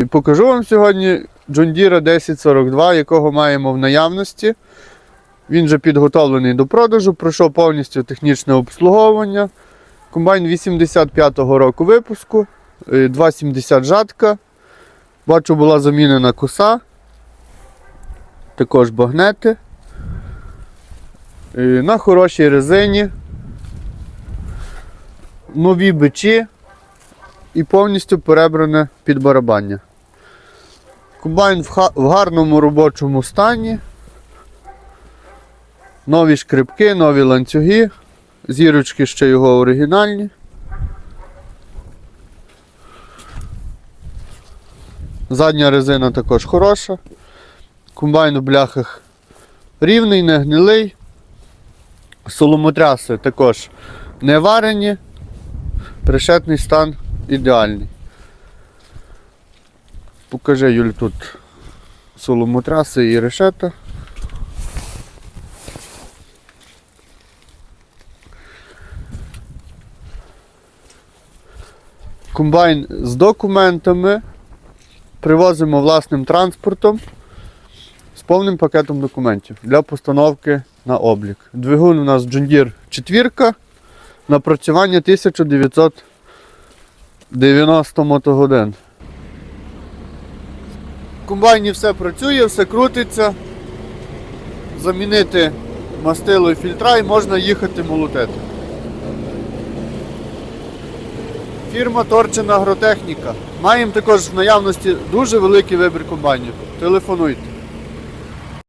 І покажу вам сьогодні Deere 1042, якого маємо в наявності. Він вже підготовлений до продажу, пройшов повністю технічне обслуговування. Комбайн 85-го року випуску, е, 2,70 жатка. Бачу, була замінена коса, також багнети. Е, На хорошій резині. Нові бичі і повністю перебране підбарабання. Комбайн в, гарному робочому стані. Нові шкрипки, нові ланцюги. Зірочки ще його оригінальні. Задня резина також хороша. Комбайн у бляхах рівний, не гнилий. Соломотряси також не варені. Решетний стан ідеальний. Покажи, Юль, тут соломотраси і решета. Комбайн з документами. Привозимо власним транспортом з повним пакетом документів для постановки на облік. Двигун у нас Deere 4, напрацювання 1990 мотогодин. Комбайні все працює, все крутиться. Замінити мастило і фільтра і можна їхати молотити. Фірма Торчина Агротехніка. Маємо також в наявності дуже великий вибір комбайнів. Телефонуйте.